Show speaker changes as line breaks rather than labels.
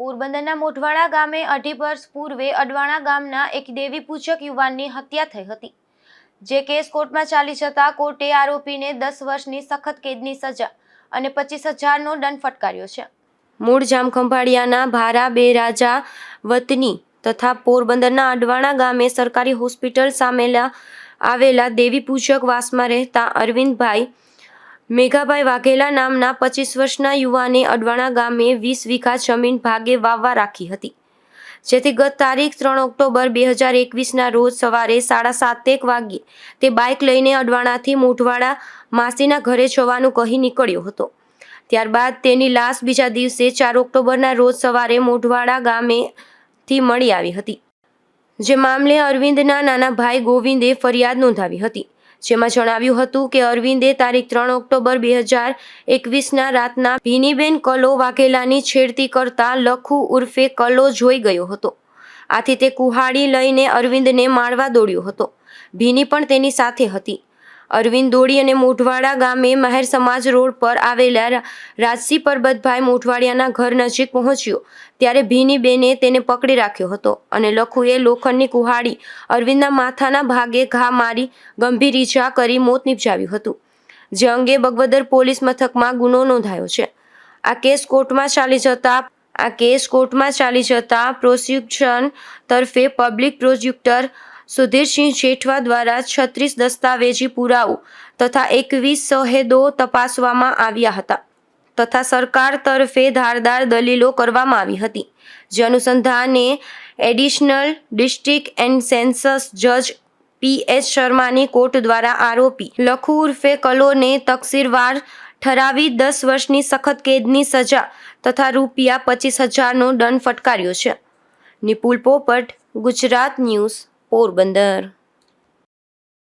પોરબંદરના મોઢવાડા ગામે અઢી વર્ષ પૂર્વે અડવાણા ગામના એક દેવી પૂજક યુવાનની હત્યા થઈ હતી. જે કેસ કોર્ટમાં ચાલી જતા કોર્ટે આરોપીને દસ વર્ષની સખત કેદની સજા અને પચીસ હજારનો દંડ ફટકાર્યો છે. મૂળ જામખંભાળિયાના ભારા બે રાજા વતની તથા પોરબંદરના અડવાણા ગામે સરકારી હોસ્પિટલ સામેલા આવેલા દેવી પૂજક વાસમાં રહેતા અરવિંદભાઈ મેઘાભાઈ વાઘેલા નામના પચીસ વર્ષના યુવાને અડવાણા ગામે વીસ વીઘા જમીન ભાગે વાવવા રાખી હતી. જેથી ગત તારીખ ત્રણ ઓક્ટોબર બે હજાર એકવીસના રોજ સવારે સાડા સાતેક વાગ્યે તે બાઇક લઈને અડવાણાથી મોઢવાડા માસીના ઘરે જવાનું કહી નીકળ્યો હતો. ત્યારબાદ તેની લાશ બીજા દિવસે ચાર ઓક્ટોબરના રોજ સવારે મોઢવાડા ગામેથી મળી આવી હતી. જે મામલે અરવિંદના નાના ભાઈ ગોવિંદે ફરિયાદ નોંધાવી હતી. જેમાં જણાવ્યું હતું કે અરવિંદે તારીખ ત્રણ ઓક્ટોબર બે હજાર એકવીસના રાતના ભીનીબેન કલો વાઘેલાની છેડતી કરતા લખુ ઉર્ફે કલો જોઈ ગયો હતો. આથી તે કુહાડી લઈને અરવિંદને મારવા દોડ્યો હતો. ભીની પણ તેની સાથે હતી. અરવિંદ દોડી અને મોઢવાડા ગામે મહેર સમાજ રોડ પર આવેલા રાજસી પરબતભાઈ મોઢવાડિયાના ઘર નજીક પહોંચ્યો. ત્યારે ભીની બેને તેને પકડી રાખ્યો હતો અને લખુએ લોખંડની કુહાડી અરવિંદના માથાના ભાગે ઘા મારી ગંભીર ઈજા કરી મોત નિપજાવ્યું હતું. જે અંગે બગવદર પોલીસ મથકમાં ગુનો નોંધાયો છે. આ કેસ કોર્ટમાં ચાલી જતા, આ કેસ કોર્ટમાં ચાલી જતા પ્રોસિક્યુશન તરફે પબ્લિક પ્રોજેક્ટર સુધીરસિંહ જેઠવા દ્વારા છત્રીસ દસ્તાવેજી પુરાવો તથા એકવીસ સહેદો તપાસવામાં આવ્યા હતા તથા સરકાર તરફે ધારદાર દલીલો કરવામાં આવી હતી. જે અનુસંધાને એડિશનલ ડિસ્ટ્રિક્ટ એન્ડ સેન્સસ જજ પી એસ શર્માની કોર્ટ દ્વારા આરોપી લખુ ઉર્ફે કલોને તકસીરવાર ઠરાવી દસ વર્ષની સખત કેદની સજા તથા રૂપિયા પચીસ હજારનો દંડ ફટકાર્યો છે. નિપુલ પોપટ, ગુજરાત ન્યૂઝ પોરબંદર